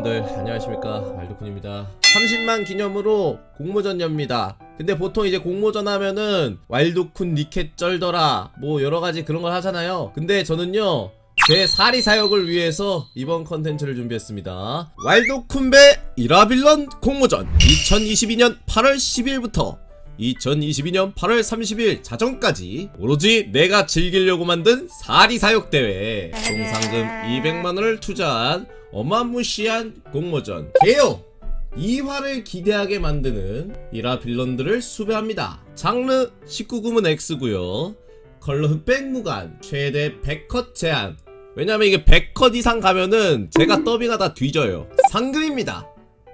여러분들 안녕하십니까? 말도쿤입니다. 30만 기념으로 공모전 엽니다. 근데 보통 이제 공모전 하면은 왈도쿤 니켓 쩔더라 뭐 여러가지 그런 걸 하잖아요. 근데 저는요 제 사리 사역을 위해서 이번 컨텐츠를 준비했습니다. 왈도쿤배 이라빌런 공모전. 2022년 8월 10일부터 2022년 8월 30일 자정까지 오로지 내가 즐기려고 만든 사리 사역 대회. 총 상금 200만원을 투자한 어마무시한 공모전. 개요! 2화를 기대하게 만드는 이라 빌런들을 수배합니다. 장르 19금은 X고요. 컬러 흑백 무관 최대 100컷 제한. 왜냐면 이게 100컷 이상 가면은 제가 더빙하다 뒤져요. 상금입니다.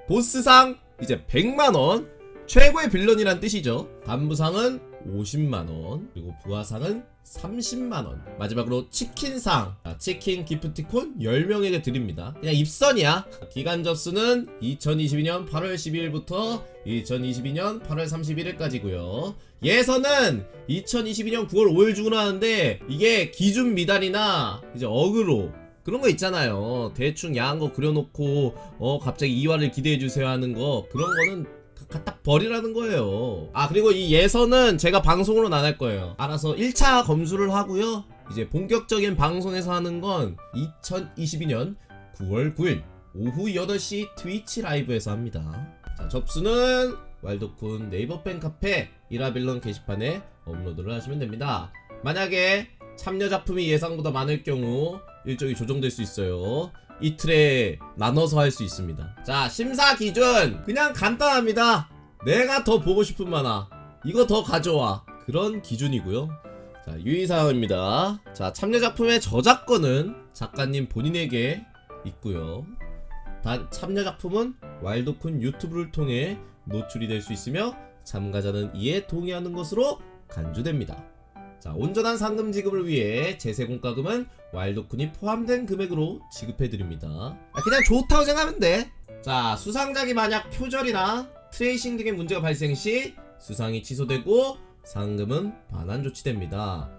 보스상 이제 100만원 최고의 빌런이란 뜻이죠. 간부상은 50만원, 그리고 부하상은 30만원. 마지막으로 치킨상. 자, 치킨 기프티콘 10명에게 드립니다. 그냥 입선이야. 기간 접수는 2022년 8월 12일부터 2022년 8월 31일까지고요. 예선은 2022년 9월 5일 중으로 하는데 이게 기준 미달이나 이제 어그로 그런 거 있잖아요. 대충 야한 거 그려놓고 어 갑자기 이화를 기대해 주세요 하는 거 그런 거는 갖다 버리라는 거예요. 아 그리고 이 예선은 제가 방송으로는 안할 거예요. 알아서 1차 검수를 하고요. 이제 본격적인 방송에서 하는 건 2022년 9월 9일 오후 8시 트위치 라이브에서 합니다. 자, 접수는 왈도쿤 네이버 팬 카페 이라빌런 게시판에 업로드를 하시면 됩니다. 만약에 참여 작품이 예상보다 많을 경우 일정이 조정될 수 있어요. 이틀에 나눠서 할 수 있습니다. 자, 심사 기준 그냥 간단합니다. 내가 더 보고 싶은 만화 이거 더 가져와 그런 기준이고요. 자, 유의사항입니다. 자, 참여 작품의 저작권은 작가님 본인에게 있고요. 단 참여 작품은 와일드쿤 유튜브를 통해 노출이 될 수 있으며 참가자는 이에 동의하는 것으로 간주됩니다. 자, 온전한 상금 지급을 위해 제세 공과금은 와일드쿤이 포함된 금액으로 지급해드립니다. 아, 그냥 좋다고 생각하면 돼. 자, 수상작이 만약 표절이나 트레이싱 등의 문제가 발생 시 수상이 취소되고 상금은 반환 조치됩니다.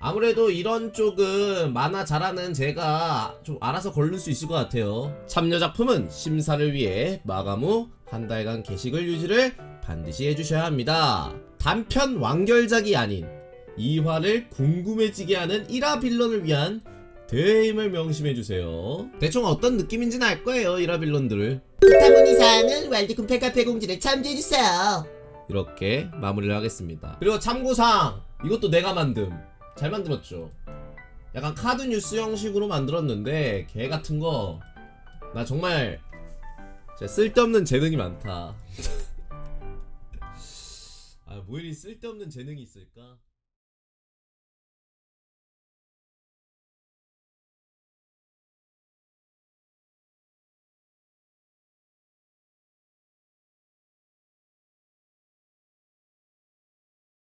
아무래도 이런 쪽은 만화 잘하는 제가 좀 알아서 걸릴 수 있을 것 같아요. 참여 작품은 심사를 위해 마감 후 한 달간 게시글 유지를 반드시 해주셔야 합니다. 단편 완결작이 아닌 2화를 궁금해지게 하는 1화 빌런을 위한 대임을 명심해주세요. 대충 어떤 느낌인지는 알 거예요, 1화 빌런들. 부타문 이상은 왈드쿤 페카페 공지를 참조해주세요. 이렇게 마무리를 하겠습니다. 그리고 참고사항 이것도 내가 만듦. 잘 만들었죠. 약간 카드 뉴스 형식으로 만들었는데 개 같은 거 나 정말 진짜 쓸데없는 재능이 많다. 아, 뭐 이리 쓸데없는 재능이 있을까?